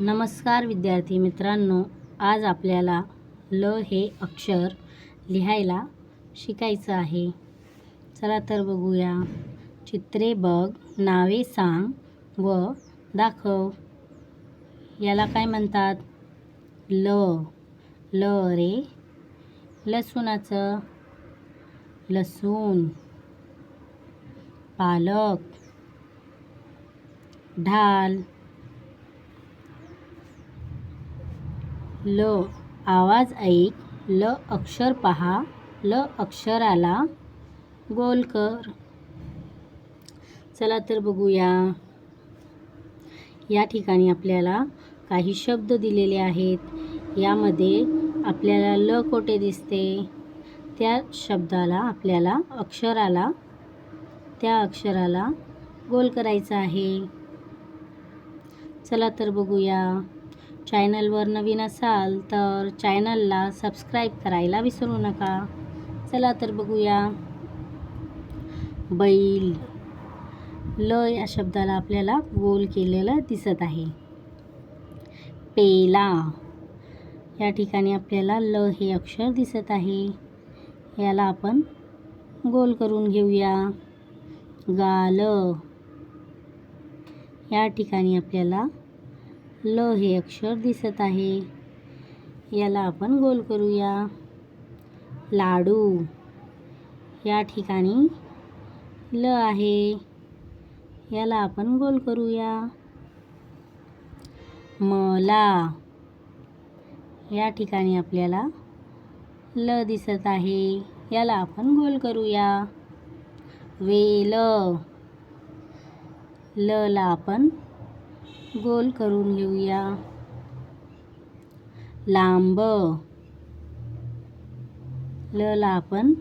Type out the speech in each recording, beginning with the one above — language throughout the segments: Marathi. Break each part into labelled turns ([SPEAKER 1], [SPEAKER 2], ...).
[SPEAKER 1] नमस्कार विद्यार्थी मित्रांनो आज आपल्याला ल हे अक्षर लिहायला शिकायचं आहे. चला तर बघूया. चित्रे बघ नावे सांग व दाखव. याला काय म्हणतात? ल. ल रे. लसूणाचं लसूण. पालक. ढाल. ल. आवाज ऐक. ल अक्षर पहा. ल अक्षराला गोल कर. चला तर बघूया. या ठिकाणी आपल्याला काही शब्द दिलेले आहेत. यामध्ये आपल्याला ल कोठे दिसते? त्या शब्दाला आपल्याला अक्षराला त्या अक्षराला गोल करायचं आहे. चला तर बघूया. चॅनलवर नवीन असाल तर चॅनलला सबस्क्राईब करायला विसरू नका. चला तर बघूया. बैल. ल या शब्दाला आपल्याला गोल केलेलं दिसत आहे. पेला. या ठिकाणी आपल्याला ल हे अक्षर दिसत आहे. याला आपण गोल करून घेऊया. गाल. या ठिकाणी आपल्याला ल हे अक्षर दिसत आहे. याला आपण गोल करूया. लाडू. या ठिकाणी ल आहे. याला आपण गोल करूया. मला या ठिकाणी आपल्याला ल दिसत आहे. याला आपण गोल करूया. वेल ल ला आपण गोल करून घेऊया. लांब. ल ला आपण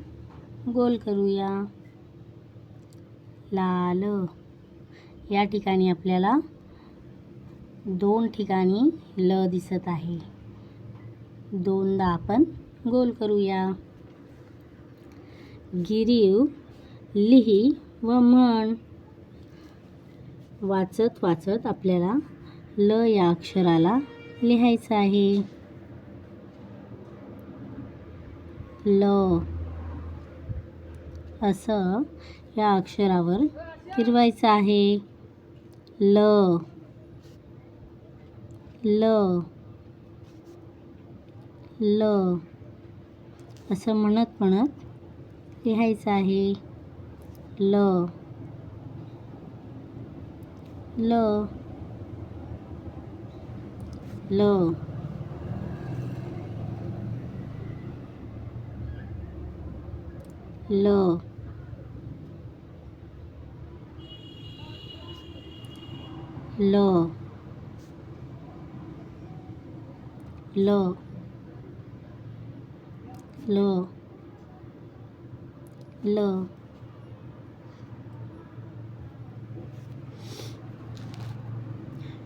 [SPEAKER 1] गोल करूया. लाल. या ठिकाणी आपल्याला दोन ठिकाणी ल दिसत आहे. दोनदा आपण गोल करूया. गिरीव लिही व म्हण. वाचत वाचत आपल्याला ल या अक्षराला लिहायचं आहे. ल. असं या अक्षरावर फिरवायचं आहे. ल. ल. ल. असं म्हणत म्हणत लिहायचं आहे. ल. ल. ल ल. ल. ल. ल. ल.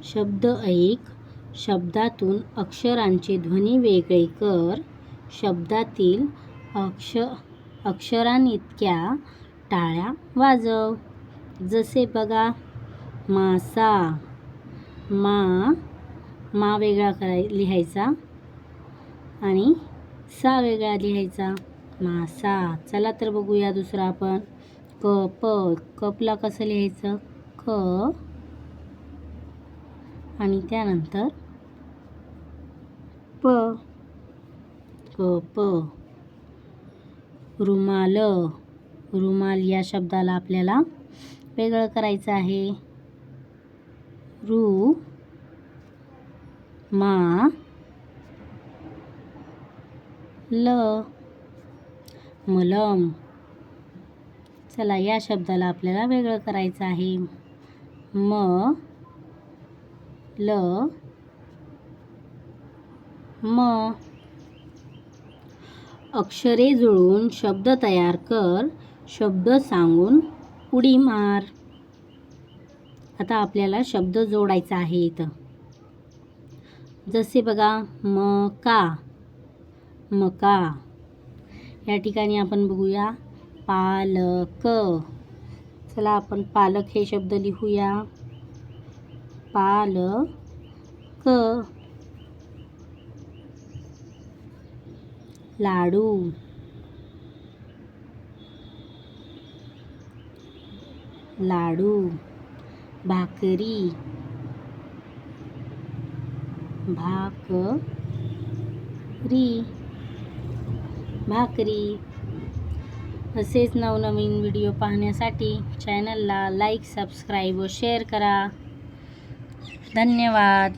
[SPEAKER 1] शब्द ऐक. शब्दातून अक्षरांचे ध्वनी वेगळे कर. शब्दातील अक्ष अक्षरांइतक्या टाळ्या वाजव. जसे बघा मासा मा मा वेगळा कराय लिहायचा. आणि सा वेगळा लिहायचा. मासा चला तर बघूया दुसरा आपण. कप कपला कसं लिहायचं? क आणि त्यानंतर प. कप रुमाल. रुमाल या शब्दाला आपल्याला वेगळं करायचं आहे. रू मा ल मलम. चला या शब्दाला आपल्याला वेगळं करायचं आहे. म. ल. म. अक्षरे जुळून शब्द तयार कर. शब्द सांगून उडी मार. आता आपल्याला शब्द जोडायचा आहे इथं. जसे बघा मका मका या ठिकाणी आपण बघूया पालक. चला आपण पालक हे शब्द लिहूया. पालक. लाडू. लाडू. भाकरी. भाकरी. भाकरी. असेच नवनवीन व्हिडिओ पाहण्यासाठी चॅनलला लाईक सबस्क्राईब व शेअर करा. धन्यवाद.